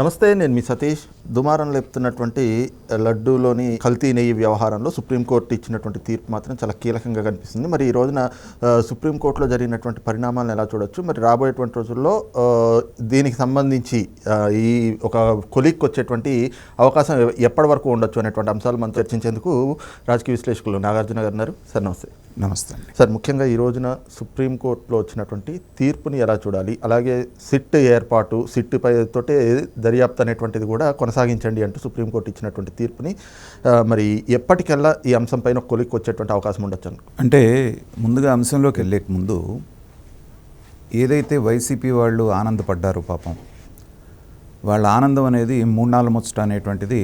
నమస్తే నేను మీ సతీష్. దుమారం లేపుతున్నటువంటి లడ్డూలోని కల్తీ నెయ్యి వ్యవహారంలో సుప్రీంకోర్టు ఇచ్చినటువంటి తీర్పు మాత్రం చాలా కీలకంగా కనిపిస్తుంది. మరి ఈ రోజున సుప్రీంకోర్టులో జరిగినటువంటి పరిణామాలను ఎలా చూడొచ్చు? మరి రాబోయేటువంటి రోజుల్లో దీనికి సంబంధించి ఈ ఒక కొలిక్కి వచ్చేటువంటి అవకాశం ఎప్పటి వరకు ఉండొచ్చు అనేటువంటి అంశాలు మనం చర్చించేందుకు రాజకీయ విశ్లేషకులు నాగార్జున గారు ఉన్నారు. సార్ నమస్తే. నమస్తే అండి. సార్ ముఖ్యంగా ఈ రోజున సుప్రీంకోర్టులో వచ్చినటువంటి తీర్పుని ఎలా చూడాలి? అలాగే సిట్ ఏర్పాటు సిట్ పై తోటే దర్యాప్తు అనేటువంటిది కూడా కొనసాగించండి అంటూ సుప్రీంకోర్టు ఇచ్చినటువంటి తీర్పుని మరి ఎప్పటికల్లా ఈ అంశం పైన కొలిక్కి వచ్చేటువంటి అవకాశం ఉండొచ్చు అంటే ముందుగా అంశంలోకి వెళ్ళేక ముందు ఏదైతే వైసీపీ వాళ్ళు ఆనందపడ్డారో పాపం వాళ్ళ ఆనందం అనేది మూడు నాలుగు ముచ్చట అనేటువంటిది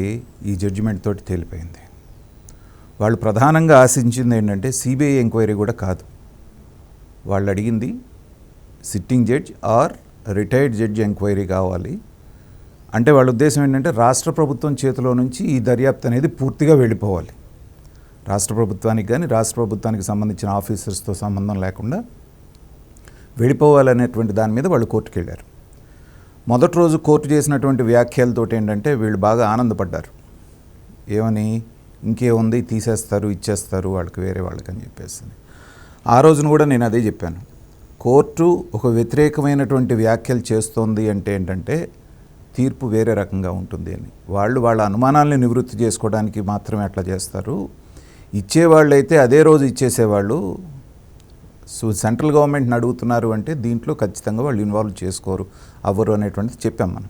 ఈ జడ్జిమెంట్ తోటి తేలిపోయింది. వాళ్ళు ప్రధానంగా ఆశించింది ఏంటంటే సిబిఐ ఎంక్వైరీ కూడా కాదు. వాళ్ళు అడిగింది sitting judge or retired judge enquiry కావాలి? అంటే వాళ్ళ ఉద్దేశం ఏంటంటే రాష్ట్ర ప్రభుత్వం చేతిలో నుంచి ఈ దర్యాప్తు అనేది పూర్తిగా వెళ్ళిపోవాలి. రాష్ట్ర ప్రభుత్వానికి కానీ రాష్ట్ర ప్రభుత్వానికి సంబంధించిన ఆఫీసర్స్తో సంబంధం లేకుండా వెళ్ళిపోవాలనేటువంటి దాని మీద వాళ్ళు కోర్టుకు వెళ్ళారు మొదటి రోజు కోర్టు చేసినటువంటి వ్యాఖ్యలతో ఏంటంటే వీళ్ళు బాగా ఆనందపడ్డారు. ఏమని? ఇంకేముంది? తీసేస్తారు ఇచ్చేస్తారు వాళ్ళకి వేరే వాళ్ళకి అని చెప్పేసి ఆ రోజున కూడా నేను అదే చెప్పాను. కోర్టు ఒక వ్యతిరేకమైనటువంటి వ్యాఖ్యలు చేస్తోంది అంటే ఏంటంటే తీర్పు వేరే రకంగా ఉంటుంది అని. వాళ్ళు వాళ్ళ అనుమానాలను నివృత్తి చేసుకోవడానికి మాత్రమే అట్లా చేస్తారు. ఇచ్చేవాళ్ళు అయితే అదే రోజు ఇచ్చేసేవాళ్ళు సో సెంట్రల్ గవర్నమెంట్ని అడుగుతున్నారు అంటే దీంట్లో ఖచ్చితంగా వాళ్ళు ఇన్వాల్వ్ చేసుకోరు అవ్వరు అనేటువంటిది చెప్పాం మనం.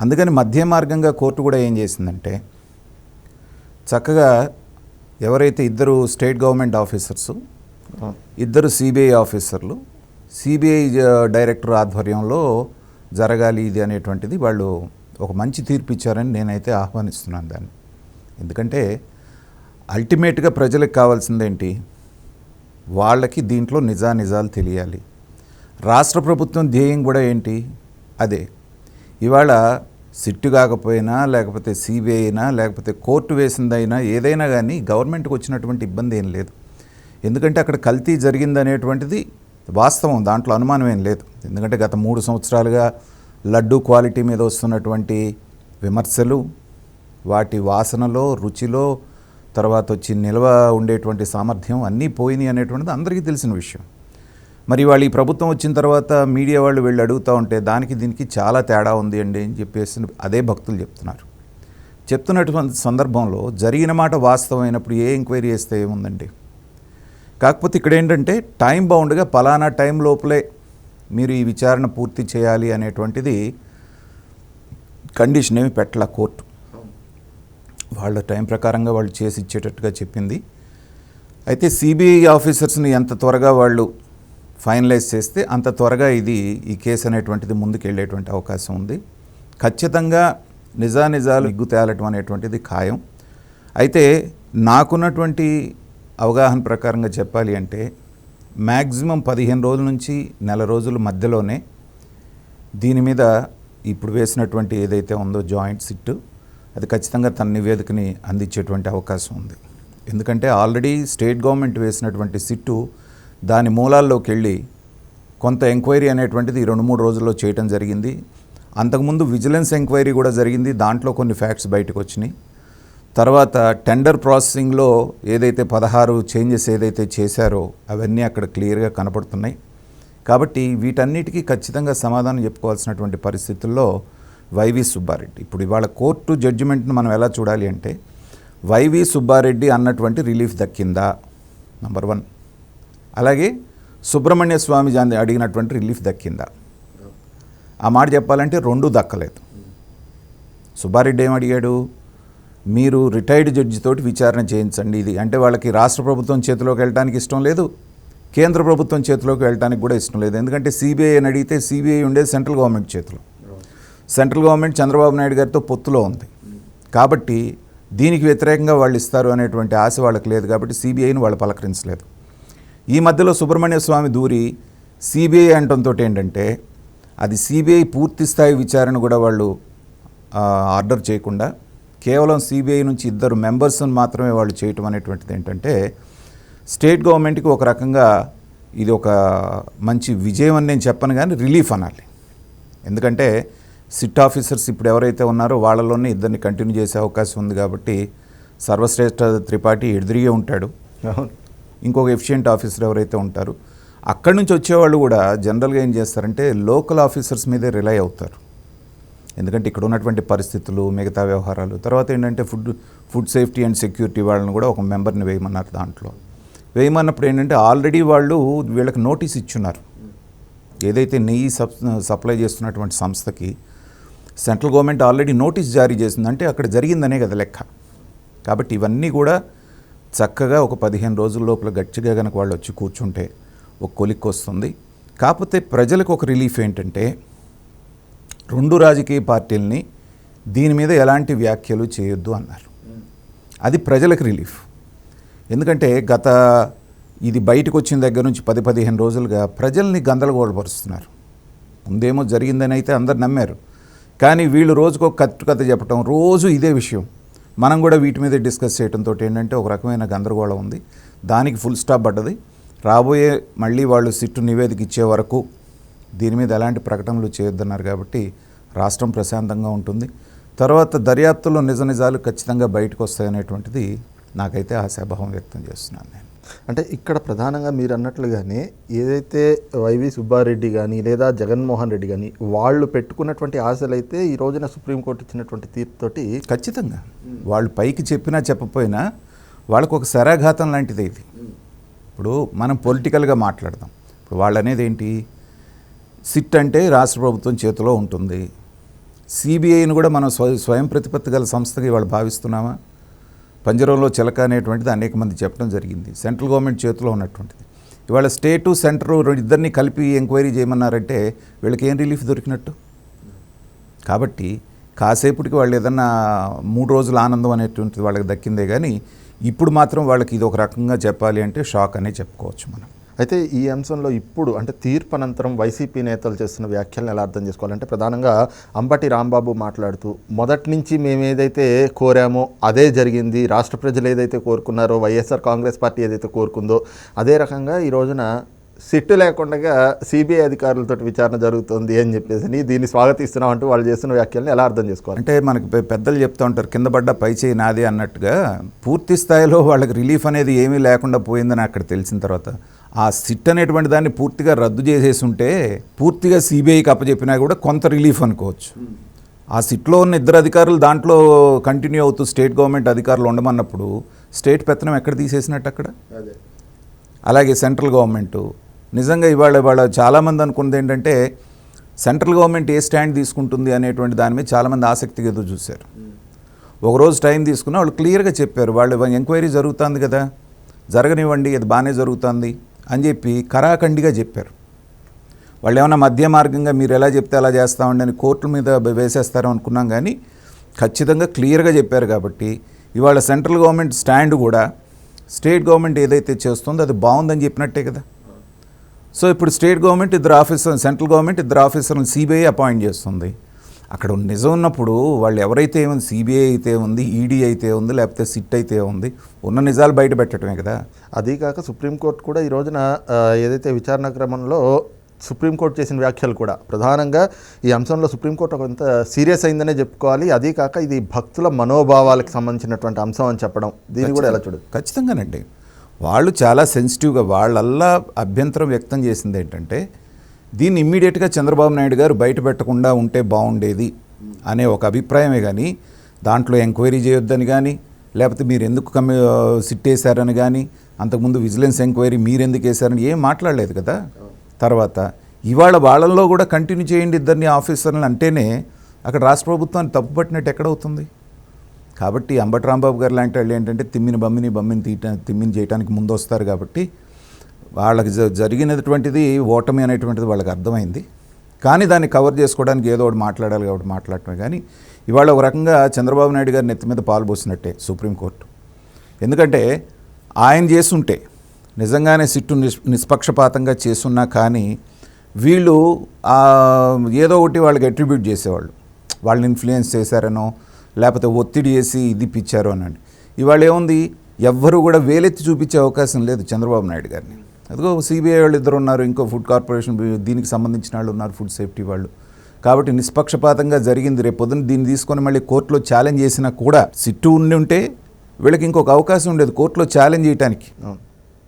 అందుకని మధ్య మార్గంగా కోర్టు కూడా ఏం చేసిందంటే చక్కగా ఎవరైతే ఇద్దరు స్టేట్ గవర్నమెంట్ ఆఫీసర్సు ఇద్దరు సిబిఐ ఆఫీసర్లు సిబిఐ డైరెక్టర్ ఆధ్వర్యంలో జరగాలి ఇది అనేటువంటిది వాళ్ళు ఒక మంచి తీర్పు ఇచ్చారని నేనైతే ఆహ్వానిస్తున్నాను దాన్ని. ఎందుకంటే అల్టిమేట్గా ప్రజలకు కావాల్సిందేంటి? వాళ్ళకి దీంట్లో నిజానిజాలు తెలియాలి. రాష్ట్ర ప్రభుత్వం ధ్యేయం కూడా ఏంటి? అదే. ఇవాళ సిట్టు కాకపోయినా లేకపోతే సిబిఐ అయినా లేకపోతే కోర్టు వేసిందైనా ఏదైనా కానీ గవర్నమెంట్కి వచ్చినటువంటి ఇబ్బంది ఏం లేదు. ఎందుకంటే అక్కడ కల్తీ జరిగిందనేటువంటిది వాస్తవం దాంట్లో అనుమానం ఏం లేదు. ఎందుకంటే గత మూడు సంవత్సరాలుగా లడ్డు క్వాలిటీ మీద వస్తున్నటువంటి విమర్శలు వాటి వాసనలో రుచిలో తర్వాత వచ్చి నిల్వ ఉండేటువంటి సామర్థ్యం అన్నీ పోయినాయి అనేటువంటిది అందరికీ తెలిసిన విషయం. మరి వాళ్ళు ఈ ప్రభుత్వం వచ్చిన తర్వాత మీడియా వాళ్ళు వెళ్ళి అడుగుతూ ఉంటే దానికి దీనికి చాలా తేడా ఉంది అండి అని చెప్పేసి అదే భక్తులు చెప్తున్నారు. చెప్తున్నటువంటి సందర్భంలో జరిగిన మాట వాస్తవమైనప్పుడు ఏ ఎంక్వైరీ చేస్తే ఏముందండి? కాకపోతే ఇక్కడ ఏంటంటే టైం బౌండ్గా పలానా టైం లోపలే మీరు ఈ విచారణ పూర్తి చేయాలి అనేటువంటిది కండిషన్ ఏమి పెట్టాల కోర్టు. వాళ్ళ టైం ప్రకారంగా వాళ్ళు చేసి ఇచ్చేటట్టుగా చెప్పింది. అయితే సిబిఐ ఆఫీసర్స్ని ఎంత త్వరగా వాళ్ళు ఫైనలైజ్ చేస్తే అంత త్వరగా ఇది ఈ కేసు అనేటువంటిది ముందుకెళ్ళేటువంటి అవకాశం ఉంది. ఖచ్చితంగా నిజానిజాలు ఇగ్గు తేలటం అనేటువంటిది ఖాయం. అయితే నాకున్నటువంటి అవగాహన ప్రకారంగా చెప్పాలి అంటే మ్యాక్సిమం పదిహేను రోజుల నుంచి నెల రోజుల మధ్యలోనే దీని మీద ఇప్పుడు వేసినటువంటి ఏదైతే ఉందో జాయింట్ సిట్ అది ఖచ్చితంగా తన నివేదికని అందించేటువంటి అవకాశం ఉంది. ఎందుకంటే ఆల్రెడీ స్టేట్ గవర్నమెంట్ వేసినటువంటి సిట్టు దాని మూలాల్లోకి వెళ్ళి కొంత ఎంక్వైరీ అనేటువంటిది ఈ రెండు మూడు రోజుల్లో చేయటం జరిగింది. అంతకుముందు విజిలెన్స్ ఎంక్వైరీ కూడా జరిగింది. దాంట్లో కొన్ని ఫ్యాక్ట్స్ బయటకు వచ్చినాయి తర్వాత టెండర్ ప్రాసెసింగ్లో ఏదైతే పదహారు చేంజెస్ ఏదైతే చేశారో అవన్నీ అక్కడ క్లియర్గా కనపడుతున్నాయి. కాబట్టి వీటన్నిటికీ ఖచ్చితంగా సమాధానం చెప్పుకోవాల్సినటువంటి పరిస్థితుల్లో వైవి సుబ్బారెడ్డి. ఇప్పుడు ఇవాళ కోర్టు జడ్జిమెంట్ను మనం ఎలా చూడాలి అంటే వైవి సుబ్బారెడ్డి అన్నటువంటి రిలీఫ్ దక్కిందా? Number one. అలాగే సుబ్రహ్మణ్య స్వామి జాని అడిగినటువంటి రిలీఫ్ దక్కిందా? ఆ మాట చెప్పాలంటే రెండూ దక్కలేదు. సుబ్బారెడ్డి ఏం అడిగాడు? మీరు రిటైర్డ్ జడ్జి తోటి విచారణ చేయించండి. ఇది అంటే వాళ్ళకి రాష్ట్ర ప్రభుత్వం చేతిలోకి వెళ్ళడానికి ఇష్టం లేదు కేంద్ర ప్రభుత్వం చేతిలోకి వెళ్ళడానికి కూడా ఇష్టం లేదు. ఎందుకంటే సిబిఐ అని అడిగితే సిబిఐ ఉండేది సెంట్రల్ గవర్నమెంట్ చేతిలో. సెంట్రల్ గవర్నమెంట్ చంద్రబాబు నాయుడు గారితో పొత్తులో ఉంది. కాబట్టి దీనికి వ్యతిరేకంగా వాళ్ళు ఇస్తారు అనేటువంటి ఆశ వాళ్ళకి లేదు కాబట్టి సిబిఐని వాళ్ళు పలకరించలేదు. ఈ మధ్యలో సుబ్రహ్మణ్య స్వామి దూరి సిబిఐ అంటంతో ఏంటంటే అది సిబిఐ పూర్తి స్థాయి విచారణ కూడా వాళ్ళు ఆర్డర్ చేయకుండా కేవలం సిబిఐ నుంచి ఇద్దరు మెంబర్స్ని మాత్రమే వాళ్ళు చేయటం అనేటువంటిది ఏంటంటే స్టేట్ గవర్నమెంట్కి ఒక రకంగా ఇది ఒక మంచి విజయం అని నేను చెప్పను కానీ రిలీఫ్ అనాలి. ఎందుకంటే సిట్ ఆఫీసర్స్ ఇప్పుడు ఎవరైతే ఉన్నారో వాళ్ళలోనే ఇద్దరిని కంటిన్యూ చేసే అవకాశం ఉంది కాబట్టి సర్వశ్రేష్ఠ త్రిపాఠి ఎదురుగే ఉంటాడు. ఇంకొక ఎఫిషియెంట్ ఆఫీసర్ ఎవరైతే ఉంటారు అక్కడి నుంచి వచ్చేవాళ్ళు కూడా జనరల్గా ఏం చేస్తారంటే లోకల్ ఆఫీసర్స్ మీదే రిలై అవుతారు. ఎందుకంటే ఇక్కడ ఉన్నటువంటి పరిస్థితులు మిగతా వ్యవహారాలు తర్వాత ఏంటంటే food food safety and security వాళ్ళని కూడా ఒక మెంబర్ని వేయమన్నారు దాంట్లో. వేయమన్నప్పుడు ఏంటంటే ఆల్రెడీ వాళ్ళు వీళ్ళకి నోటీస్ ఇచ్చున్నారు. ఏదైతే నెయ్యి సప్ సప్లై చేస్తున్నటువంటి సంస్థకి సెంట్రల్ గవర్నమెంట్ ఆల్రెడీ నోటీస్ జారీ చేసిందంటే అక్కడ జరిగిందనే కదా లెక్క. కాబట్టి ఇవన్నీ కూడా చక్కగా ఒక పదిహేను రోజుల లోపల గట్టిగా కనుక వాళ్ళు వచ్చి కూర్చుంటే ఒక కొలిక్కి వస్తుంది. కాకపోతే ప్రజలకు ఒక రిలీఫ్ ఏంటంటే రెండు రాజకీయ పార్టీలని దీని మీద ఎలాంటి వ్యాఖ్యలు చేయొద్దు అన్నారు. అది ప్రజలకు రిలీఫ్. ఎందుకంటే గత ఇది బయటకు వచ్చిన దగ్గర నుంచి పది పదిహేను రోజులుగా ప్రజల్ని గందరగోళపరుస్తున్నారు. ముందేమో జరిగిందని అయితే అందరు నమ్మారు. కానీ వీళ్ళు రోజుకో కట్టు కథ చెప్పడం రోజు ఇదే విషయం. మనం కూడా వీటి మీద డిస్కస్ చేయడంతో ఏంటంటే ఒక రకమైన గందరగోళం ఉంది. దానికి ఫుల్ స్టాప్ పడ్డది. రాబోయే మళ్ళీ వాళ్ళు సిట్టు నివేదిక ఇచ్చే వరకు దీని మీద ఎలాంటి ప్రకటనలు చేయొద్దన్నారు కాబట్టి రాష్ట్రం ప్రశాంతంగా ఉంటుంది. తర్వాత దర్యాప్తులో నిజ నిజాలు ఖచ్చితంగా బయటకు వస్తాయనేటువంటిది నాకైతే ఆశాభావం వ్యక్తం చేస్తున్నాను నేను. అంటే ఇక్కడ ప్రధానంగా మీరు అన్నట్లుగానే ఏదైతే వైవి సుబ్బారెడ్డి కానీ లేదా జగన్మోహన్ రెడ్డి కానీ వాళ్ళు పెట్టుకున్నటువంటి ఆశలు అయితే ఈ రోజున సుప్రీంకోర్టు ఇచ్చినటువంటి తీర్పుతోటి ఖచ్చితంగా. వాళ్ళు పైకి చెప్పినా చెప్పపోయినా వాళ్ళకు ఒక శరాఘాతం లాంటిది ఇది. ఇప్పుడు మనం పొలిటికల్గా మాట్లాడదాం. ఇప్పుడు వాళ్ళు అనేది ఏంటి? సిట్ అంటే రాష్ట్ర ప్రభుత్వం చేతిలో ఉంటుంది. సిబిఐని కూడా మనం స్వ స్వయం ప్రతిపత్తి గల సంస్థగా ఇవాళ భావిస్తున్నామా? పంజరంలో చిలక అనేటువంటిది అనేక మంది చెప్పడం జరిగింది. సెంట్రల్ గవర్నమెంట్ చేతిలో ఉన్నటువంటిది. ఇవాళ స్టేటు సెంటరు ఇద్దరిని కలిపి ఎంక్వైరీ చేయమన్నారంటే వీళ్ళకి ఏం రిలీఫ్ దొరికినట్టు? కాబట్టి కాసేపటికి వాళ్ళు ఏదన్నా మూడు రోజుల ఆనందం అనేటువంటిది వాళ్ళకి దక్కిందే కానీ ఇప్పుడు మాత్రం వాళ్ళకి ఇది ఒక రకంగా చెప్పాలి అంటే షాక్ అనే చెప్పుకోవచ్చు మనం. అయితే ఈ అంశంలో ఇప్పుడు అంటే తీర్పు అనంతరం వైసీపీ నేతలు చేస్తున్న వ్యాఖ్యలను ఎలా అర్థం చేసుకోవాలంటే ప్రధానంగా అంబటి రాంబాబు మాట్లాడుతూ మొదటి నుంచి మేము ఏదైతే కోరామో అదే జరిగింది. రాష్ట్ర ప్రజలు ఏదైతే కోరుకున్నారో వైఎస్ఆర్ కాంగ్రెస్ పార్టీ ఏదైతే కోరుకుందో అదే రకంగా ఈ రోజున సిట్టు లేకుండా సిబిఐ అధికారులతో విచారణ జరుగుతుంది అని చెప్పేసి దీన్ని స్వాగతిస్తున్నాం అంటూ వాళ్ళు చేస్తున్న వ్యాఖ్యలను ఎలా అర్థం చేసుకోవాలి? అంటే మనకి పెద్దలు చెప్తూ ఉంటారు కింద పడ్డ పై చేయి నాది అన్నట్టుగా. పూర్తి స్థాయిలో వాళ్ళకి రిలీఫ్ అనేది ఏమీ లేకుండా పోయిందని అక్కడ తెలిసిన తర్వాత ఆ సిట్ అనేటువంటి దాన్ని పూర్తిగా రద్దు చేసేసి ఉంటే పూర్తిగా సిబిఐకి అప్పచెప్పినా కూడా కొంత రిలీఫ్ అనుకోవచ్చు. ఆ సిట్లో ఉన్న ఇద్దరు అధికారులు దాంట్లో కంటిన్యూ అవుతూ స్టేట్ గవర్నమెంట్ అధికారులు ఉండమన్నప్పుడు స్టేట్ పెత్తనం ఎక్కడ తీసేసినట్టు అక్కడ? అలాగే సెంట్రల్ గవర్నమెంట్. నిజంగా ఇవాళ ఇవాళ చాలామంది అనుకున్నది ఏంటంటే సెంట్రల్ గవర్నమెంట్ ఏ స్టాండ్ తీసుకుంటుంది అనేటువంటి దాని మీద చాలామంది ఆసక్తిగా ఎదురు చూశారు. ఒకరోజు టైం తీసుకుని వాళ్ళు క్లియర్గా చెప్పారు. వాళ్ళు ఎంక్వైరీ జరుగుతుంది కదా. జరగనివ్వండి అది బాగానే జరుగుతుంది. అని చెప్పి కరాఖండిగా చెప్పారు. వాళ్ళు ఏమైనా మధ్య మార్గంగా మీరు ఎలా చెప్తే అలా చేస్తామండి అని కోర్టుల మీద వేసేస్తారో అనుకున్నాం కానీ ఖచ్చితంగా క్లియర్గా చెప్పారు కాబట్టి ఇవాళ సెంట్రల్ గవర్నమెంట్ స్టాండ్ కూడా స్టేట్ గవర్నమెంట్ ఏదైతే చేస్తుందో అది బాగుందని చెప్పినట్టే కదా. సో ఇప్పుడు స్టేట్ గవర్నమెంట్ ఇద్దరు ఆఫీసర్ సెంట్రల్ గవర్నమెంట్ ఇద్దరు ఆఫీసర్లను సిబిఐ అపాయింట్ చేస్తుంది. అక్కడ నిజం ఉన్నప్పుడు వాళ్ళు ఎవరైతే ఏముంది సిబిఐ అయితే ఉంది ఈడీ అయితే ఉంది లేకపోతే సిట్ అయితే ఉంది ఉన్న నిజాలు బయట పెట్టడమే కదా. అదీ కాక సుప్రీంకోర్టు కూడా ఈ రోజున ఏదైతే విచారణ క్రమంలో సుప్రీంకోర్టు చేసిన వ్యాఖ్యలు కూడా ప్రధానంగా ఈ అంశంలో సుప్రీంకోర్టు కొంత సీరియస్ అయిందనే చెప్పుకోవాలి. అదీ కాక ఇది భక్తుల మనోభావాలకు సంబంధించినటువంటి అంశం అని చెప్పడం. దీన్ని కూడా ఎలా చూడదు ఖచ్చితంగానండి. వాళ్ళు చాలా సెన్సిటివ్గా వాళ్ళల్లా అభ్యంతరం వ్యక్తం చేసింది ఏంటంటే దీన్ని ఇమ్మీడియట్గా చంద్రబాబు నాయుడు గారు బయట పెట్టకుండా ఉంటే బాగుండేది అనే ఒక అభిప్రాయమే కానీ దాంట్లో ఎంక్వైరీ చేయొద్దని కానీ లేకపోతే మీరు ఎందుకు కమ్మి సిట్టేశారని కానీ అంతకుముందు విజిలెన్స్ ఎంక్వైరీ మీరు ఎందుకు వేశారని ఏం మాట్లాడలేదు కదా. తర్వాత ఇవాళ వాళ్ళల్లో కూడా కంటిన్యూ చేయండి ఇద్దరిని ఆఫీసర్లను అంటేనే అక్కడ రాష్ట్ర ప్రభుత్వాన్ని తప్పుపట్టినట్టు ఎక్కడవుతుంది? కాబట్టి అంబటి రాంబాబు గారు లాంటి వాళ్ళు ఏంటంటే తిమ్మిని బమ్మిని బమ్మిని తీయటం తిమ్మిని చేయడానికి ముందు వస్తారు కాబట్టి వాళ్ళకి జ- జరిగినటువంటిది ఓటమి అనేటువంటిది వాళ్ళకి అర్థమైంది. కానీ దాన్ని కవర్ చేసుకోవడానికి ఏదో ఒకటి మాట్లాడాలి కాబట్టి మాట్లాడటమే కానీ ఇవాళ ఒక రకంగా చంద్రబాబు నాయుడు గారి నెత్తి మీద పాలు పోసినట్టే సుప్రీంకోర్టు ఎందుకంటే ఆయన చేస్తుంటే నిజంగానే సిట్టు నిష్ నిష్పక్షపాతంగా చేస్తున్నా కానీ వీళ్ళు ఏదో ఒకటి వాళ్ళకి అట్రిబ్యూట్ చేసేవాళ్ళు. వాళ్ళని ఇన్ఫ్లుయెన్స్ చేశారనో లేకపోతే ఒత్తిడి చేసి ఇది పిచ్చారు అనండి. ఇవాళ ఏముంది? ఎవ్వరు కూడా వేలెత్తి చూపించే అవకాశం లేదు చంద్రబాబు నాయుడు గారిని. అదిగో సిబిఐ వాళ్ళు ఇద్దరు ఉన్నారు ఇంకో ఫుడ్ కార్పొరేషన్ దీనికి సంబంధించిన వాళ్ళు ఉన్నారు ఫుడ్ సేఫ్టీ వాళ్ళు. కాబట్టి నిష్పక్షపాతంగా జరిగింది. రేపు పొద్దున్న దీన్ని తీసుకొని మళ్ళీ కోర్టులో ఛాలెంజ్ చేసినా కూడా సిట్టు ఉండి ఉంటే వీళ్ళకి ఇంకొక అవకాశం ఉండేది కోర్టులో ఛాలెంజ్ చేయడానికి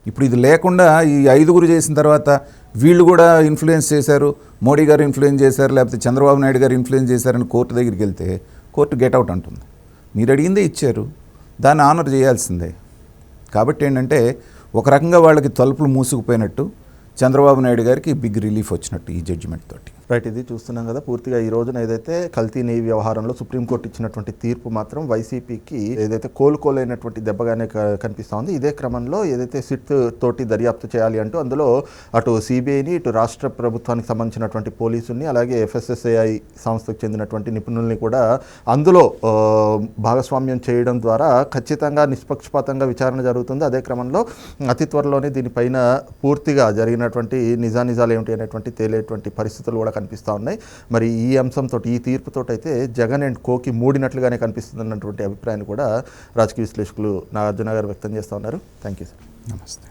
ఇప్పుడు ఇది లేకుండా ఈ ఐదుగురు చేసిన తర్వాత వీళ్ళు కూడా ఇన్ఫ్లుయెన్స్ చేశారు మోడీ గారు ఇన్ఫ్లుయెన్స్ చేశారు లేకపోతే చంద్రబాబు నాయుడు గారు ఇన్ఫ్లుయెన్స్ చేశారని కోర్టు దగ్గరికి వెళ్తే కోర్టు గెట్అవుట్ అంటుంది. మీరు అడిగిందే ఇచ్చారు దాన్ని ఆనర్ చేయాల్సిందే. కాబట్టి ఏంటంటే ఒక రకంగా వాళ్ళకి తలుపులు మూసుకుపోయినట్టు చంద్రబాబు నాయుడు గారికి బిగ్ రిలీఫ్ వచ్చినట్టు ఈ జడ్జిమెంట్ తోటి. రైట్ ఇది చూస్తున్నాం కదా. పూర్తిగా ఈ రోజున ఏదైతే కల్తీ నెయ్యి వ్యవహారంలో సుప్రీంకోర్టు ఇచ్చినటువంటి తీర్పు మాత్రం వైసీపీకి ఏదైతే కోలుకోలేనటువంటి దెబ్బగానే కనిపిస్తోంది. ఉంది ఇదే క్రమంలో ఏదైతే సిట్ తోటి దర్యాప్తు చేయాలి అంటూ అందులో అటు సిబిఐని ఇటు రాష్ట్ర ప్రభుత్వానికి సంబంధించినటువంటి పోలీసుల్ని అలాగే ఎఫ్ఎస్ఎస్ఏఐ సంస్థకు చెందినటువంటి నిపుణుల్ని కూడా అందులో భాగస్వామ్యం చేయడం ద్వారా ఖచ్చితంగా నిష్పక్షపాతంగా విచారణ జరుగుతుంది. అదే క్రమంలో అతి త్వరలోనే దీనిపైన పూర్తిగా జరిగినటువంటి నిజానిజాలు ఏమిటి అనేటువంటి తేలేటువంటి పరిస్థితులు కూడా కనిపిస్తూ ఉన్నాయి. మరి ఈ అంశంతో ఈ తీర్పుతో అయితే జగన్ అండ్ కోకి మూడినట్లుగానే కనిపిస్తుంది అన్నటువంటి అభిప్రాయాన్ని కూడా రాజకీయ విశ్లేషకులు నాగార్జున గారు వ్యక్తం చేస్తూ ఉన్నారు. థ్యాంక్ యూ సార్ నమస్తే.